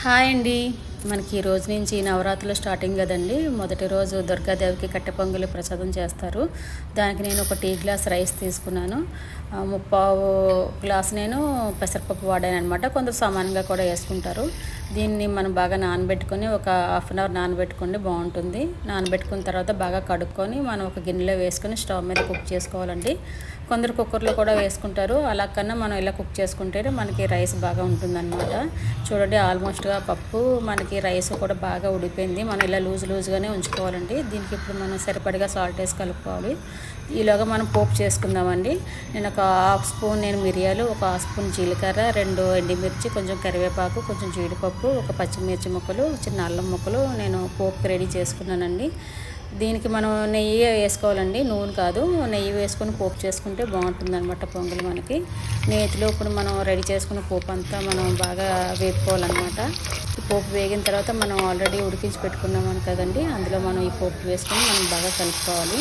Hi అండి మనకి ఈ రోజు నుంచి నవరాత్రులు స్టార్టింగ్ కదండి. మొదటి రోజు దుర్గాదేవికి కట్టె పొంగలి ప్రసాదం చేస్తారు. దానికి నేను ఒక టీ గ్లాస్ రైస్ తీసుకున్నాను. ముప్పావు గ్లాస్ నేను పెసరపప్పు వాడాను అనమాట కొందరు సమానంగా కూడా వేసుకుంటారు. దీన్ని మనం బాగా నానబెట్టుకొని ఒక హాఫ్ అన్ అవర్ నానబెట్టుకోండి బాగుంటుంది. నానబెట్టుకున్న తర్వాత బాగా కడుక్కొని మనం ఒక గిన్నెలో వేసుకొని స్టవ్ మీద కుక్ చేసుకోవాలండి. కొందరు కుక్కర్లో కూడా వేసుకుంటారు. అలా కన్నా మనం ఇలా కుక్ చేసుకుంటేనే మనకి రైస్ బాగా ఉంటుందన్నమాట. చూడండి ఆల్మోస్ట్గా పప్పు మనకి రైస్ కూడా బాగా ఉడిపోయింది మనం ఇలా లూజ్ లూజ్గానే ఉంచుకోవాలండి. దీనికి ఇప్పుడు మనం సరిపడిగా సాల్ట్ వేసి కలుపుకోవాలి. ఈలోగా మనం పోపు చేసుకుందామండి. నేను ఒక హాఫ్ స్పూన్ నేను మిరియాలు ఒక హాఫ్ స్పూన్ జీలకర్ర రెండు ఎండిమిర్చి కొంచెం కరివేపాకు కొంచెం జీడిపప్పు ఒక పచ్చిమిర్చి ముక్కలు చిన్న అల్లం ముక్కలు నేను పోపు రెడీ చేసుకున్నానండి. దీనికి మనం నెయ్యి వేసుకోవాలండి. నూనె కాదు నెయ్యి వేసుకొని పోపు చేసుకుంటే బాగుంటుంది అనమాట పొంగల్ మనకి. నేతిలో ఇప్పుడు మనం రెడీ చేసుకున్న పోపు అంతా మనం బాగా వేపుకోవాలన్నమాట. పోపు వేగిన తర్వాత మనం ఆల్రెడీ ఉడికించి పెట్టుకున్నామని కదండి అందులో మనం ఈ పోపు వేసుకొని మనం బాగా కలుపుకోవాలి.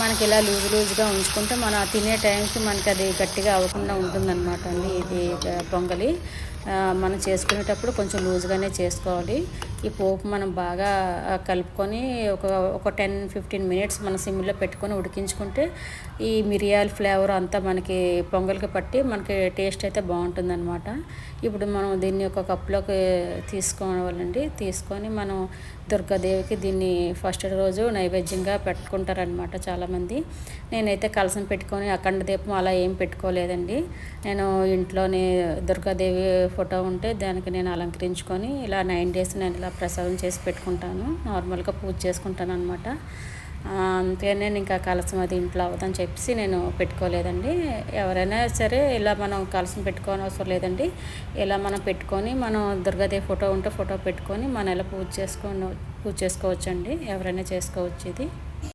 మనకి ఇలా లూజ్ లూజ్గా ఉంచుకుంటే మనం తినే టైంకి మనకి అది గట్టిగా అవ్వకుండా ఉంటుందన్నమాట అండి. ఇది పొంగలి. మనం చేసుకునేటప్పుడు కొంచెం లూజ్గానే చేసుకోవాలి. ఈ పోపు మనం బాగా కలుపుకొని ఒక ఒక టెన్ ఫిఫ్టీన్ మినిట్స్ మన సిమ్లో పెట్టుకొని ఉడికించుకుంటే ఈ మిరియాల ఫ్లేవర్ అంతా మనకి పొంగల్కి పట్టి మనకి టేస్ట్ అయితే బాగుంటుందన్నమాట. ఇప్పుడు మనం దీన్ని ఒక కప్లోకి తీసుకోవాలండి. తీసుకొని మనం దుర్గాదేవికి దీన్ని ఫస్ట్ రోజు నైవేద్యంగా పెట్టుకుంటారనమాట చాలా చాలామంది. నేనైతే కలసం పెట్టుకొని అఖండ దీపం అలా ఏం పెట్టుకోలేదండి. నేను ఇంట్లోనే దుర్గాదేవి ఫోటో ఉంటే దానికి నేను అలంకరించుకొని ఇలా నైన్ డేస్ నేను ఇలా ప్రసాదం చేసి పెట్టుకుంటాను. నార్మల్గా పూజ చేసుకుంటాను అనమాట అంతే నేను ఇంకా కలసం అది ఇంట్లో అవ్వదని చెప్పేసి నేను పెట్టుకోలేదండి. ఎవరైనా సరే ఇలా మనం కలసం పెట్టుకోని అవసరం లేదండి. ఇలా మనం పెట్టుకొని మనం దుర్గాదేవి ఫోటో ఉంటే ఫోటో పెట్టుకొని మనం ఇలా పూజ చేసుకొని పూజ చేసుకోవచ్చండి. ఎవరైనా చేసుకోవచ్చు ఇది.